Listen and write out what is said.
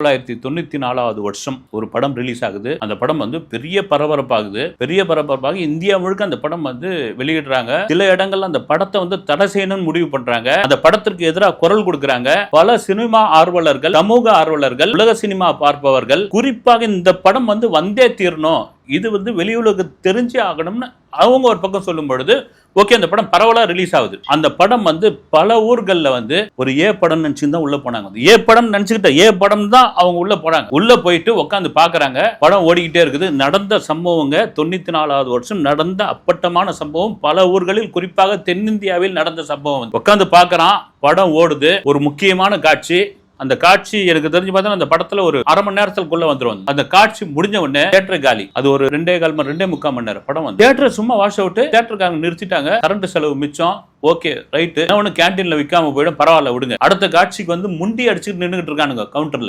தொள்ளாயிரத்தி தொண்ணூத்தி நாலாவது வருஷம் ஒரு படம் ரிலீஸ் ஆகுது. அந்த படம் வந்து பெரிய பரபரப்பாகுது. பெரிய பரபரப்பாக இந்தியா முழுக்க அந்த படம் வந்து வெளியிடுறாங்க. சில இடங்கள்ல அந்த படத்தை வந்து தடை செய்யணும்னு முடிவு பண்றாங்க. அந்த படத்திற்கு எதிராக குரல் கொடுக்கறாங்க. பல சினிமா ஆர்வலர்கள் சமூக ஆர்வலர்கள் உலக சினிமா பார்ப்பவர்கள் குறிப்பாக இந்த படம் வந்து வந்தே தீரணும். இது வந்து வெளியுலகு தெரிஞ்சே ஆகணும்னு அவங்க ஒரு பக்கம் சொல்லும் பொழுது ஓகே அந்த படம் பரவலாக ரிலீஸ் ஆகுது. அந்த படம் வந்து பல ஊர்களில் வந்து ஒரு ஏ படம் நினச்சின்னு தான் உள்ளே போனாங்க ஏ படம் நினச்சிக்கிட்ட ஏ படம் தான் அவங்க உள்ளே போனாங்க உள்ளே போயிட்டு உட்காந்து பார்க்குறாங்க படம் ஓடிக்கிட்டே இருக்குது. நடந்த சம்பவங்க தொண்ணூற்றி நாலாவது வருஷம் நடந்த அப்பட்டமான சம்பவம். பல ஊர்களில் குறிப்பாக தென்னிந்தியாவில் நடந்த சம்பவம் உட்காந்து பார்க்கறான் படம் ஓடுது. ஒரு முக்கியமான காட்சி. அந்த காட்சி எனக்கு தெரிஞ்சு பார்த்தா அந்த படத்துல ஒரு அரை மணி நேரத்துக்குள்ள வந்துடும் அந்த காட்சி முடிஞ்ச உடனே தேட்டர் காலி. அது ஒரு ரெண்டே கால் மணி ரெண்டே முக்கால் மணி நேரம் படம் வந்து. தேட்டரை சும்மா வாஷ் அவுட் தேட்டருக்காங்க நிறுத்திட்டாங்க. கரண்ட் செலவு மிச்சம். ஓகே ரைட்டு ஒன்று கேன்டீன்ல விற்காம போயிடும். பரவாயில்ல விடுங்க. அடுத்த காட்சிக்கு வந்து முண்டி அடிச்சுட்டு நின்றுட்டு இருக்கானுங்க கவுண்டர்ல